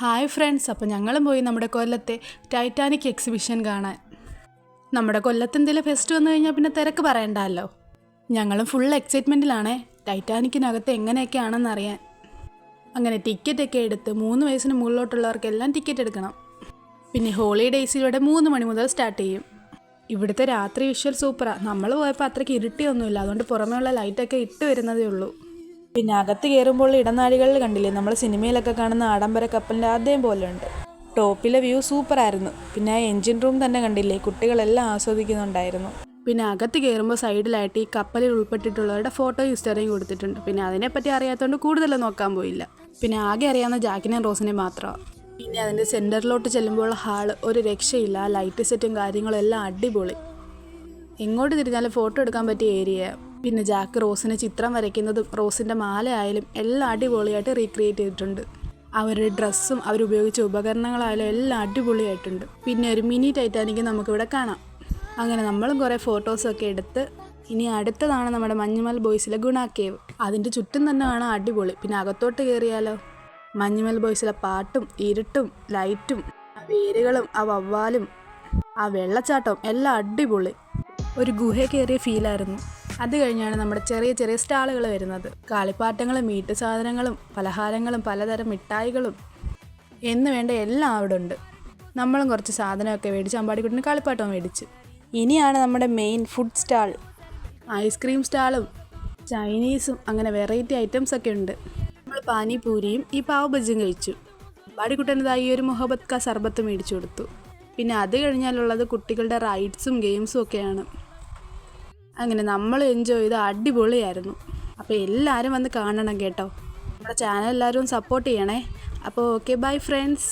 Hi friends അപ്പോൾ ഞങ്ങളും പോയി നമ്മുടെ കൊല്ലത്തെ ടൈറ്റാനിക് എക്സിബിഷൻ കാണാൻ. നമ്മുടെ കൊല്ലത്ത് എന്തെങ്കിലും ഫെസ്റ്റ് വന്നു കഴിഞ്ഞാൽ പിന്നെ തിരക്ക് പറയണ്ടല്ലോ. ഞങ്ങളും ഫുൾ എക്സൈറ്റ്മെന്റിലാണേ ടൈറ്റാനിക്കിനകത്ത് എങ്ങനെയൊക്കെയാണെന്ന് അറിയാൻ അങ്ങനെ ടിക്കറ്റൊക്കെ എടുത്ത് മൂന്ന് വയസ്സിന് മുകളിലോട്ടുള്ളവർക്കെല്ലാം ടിക്കറ്റ് എടുക്കണം. പിന്നെ ഹോളിഡേയ്സ് ഇവിടെ മൂന്ന് മണി മുതൽ സ്റ്റാർട്ട് ചെയ്യും. ഇവിടുത്തെ രാത്രി വിഷ്വൽ സൂപ്പറാണ് നമ്മൾ പോയപ്പോൾ അത്രയ്ക്ക് ഇരുട്ടിയൊന്നുമില്ല. അതുകൊണ്ട് പുറമേയുള്ള ലൈറ്റൊക്കെ ഇട്ട് വരുന്നതേ ഉള്ളൂ. പിന്നെ അകത്ത് കയറുമ്പോൾ ഇടനാഴികളിൽ കണ്ടില്ലേ? നമ്മൾ സിനിമയിലൊക്കെ കാണുന്ന ആഡംബര കപ്പലിന്റെ ആദ്യം പോലെയുണ്ട്. ടോപ്പിലെ വ്യൂ സൂപ്പറായിരുന്നു. പിന്നെ ആ എൻജിൻ റൂം തന്നെ കണ്ടില്ലേ? കുട്ടികളെല്ലാം ആസ്വദിക്കുന്നുണ്ടായിരുന്നു. പിന്നെ അകത്ത് കയറുമ്പോൾ സൈഡിലായിട്ട് ഈ കപ്പലിൽ ഉൾപ്പെട്ടിട്ടുള്ളവരുടെ ഫോട്ടോ ഹിസ്റ്ററിയും കൊടുത്തിട്ടുണ്ട്. പിന്നെ അതിനെപ്പറ്റി അറിയാത്തതുകൊണ്ട് കൂടുതൽ നോക്കാൻ പോയില്ല. പിന്നെ ആകെ അറിയാവുന്ന ജാക്കിനെയും റോസിനെ മാത്രമാണ് പിന്നെ അതിന്റെ സെന്ററിലോട്ട് ചെല്ലുമ്പോൾ ഹാൾ ഒരു രക്ഷയില്ല. ലൈറ്റ് സെറ്റും കാര്യങ്ങളും എല്ലാം അടിപൊളി. എങ്ങോട്ട് തിരിഞ്ഞാലും ഫോട്ടോ എടുക്കാൻ പറ്റിയ ഏരിയ പിന്നെ ജാക്ക് റോസിന് ചിത്രം വരയ്ക്കുന്നതും റോസിന്റെ മാല ആയാലും എല്ലാം അടിപൊളിയായിട്ട് റീക്രിയേറ്റ് ചെയ്തിട്ടുണ്ട്. അവരുടെ ഡ്രസ്സും അവരുപയോഗിച്ച ഉപകരണങ്ങളായാലും എല്ലാം അടിപൊളിയായിട്ടുണ്ട്. പിന്നെ ഒരു മിനി ടൈറ്റാനിക്ക് നമുക്കിവിടെ കാണാം. അങ്ങനെ നമ്മളും കുറേ ഫോട്ടോസൊക്കെ എടുത്ത് ഇനി അടുത്തതാണ് നമ്മുടെ മഞ്ഞുമൽ ബോയ്സിലെ ഗുണ കേവ് അതിന്റെ ചുറ്റും തന്നെ കാണാൻ അടിപൊളി. പിന്നെ അകത്തോട്ട് കയറിയാലോ? മഞ്ഞുമൽ ബോയ്സിലെ പാട്ടും ഇരുട്ടും ലൈറ്റും വേരുകളും ആ വവ്വാലും ആ വെള്ളച്ചാട്ടവും എല്ലാം അടിപൊളി. ഒരു ഗുഹ കയറിയ ഫീലായിരുന്നു അത് കഴിഞ്ഞാണ് നമ്മുടെ ചെറിയ ചെറിയ സ്റ്റാളുകൾ വരുന്നത്. കളിപ്പാട്ടങ്ങളും മീറ്റ് സാധനങ്ങളും പലഹാരങ്ങളും പലതരം മിഠായികളും എന്ന് വേണ്ട എല്ലാം അവിടെ ഉണ്ട്. നമ്മളും കുറച്ച് സാധനമൊക്കെ മേടിച്ച് അമ്പാടിക്കുട്ടിന് കളിപ്പാട്ടവും മേടിച്ച്. ഇനിയാണ് നമ്മുടെ main food stall ice cream സ്റ്റാളും ചൈനീസും അങ്ങനെ വെറൈറ്റി ഐറ്റംസ് ഒക്കെ ഉണ്ട്. നമ്മൾ പാനിപൂരിയും ഈ പാവ് ബജിയും കഴിച്ചു. അമ്പാടിക്കുട്ടനതായി ഒരു മുഹബത്ത് കാ സർബത്ത് മേടിച്ചു കൊടുത്തു. പിന്നെ അത് കഴിഞ്ഞാലുള്ളത് കുട്ടികളുടെ റൈഡ്സും ഗെയിംസും ഒക്കെയാണ്. അങ്ങനെ നമ്മൾ എൻജോയ് ചെയ്ത് അടിപൊളിയായിരുന്നു. അപ്പോൾ എല്ലാവരും വന്ന് കാണണം കേട്ടോ. നമ്മുടെ ചാനൽ എല്ലാവരും സപ്പോർട്ട് ചെയ്യണേ. അപ്പോൾ ഓക്കെ ബൈ ഫ്രണ്ട്സ്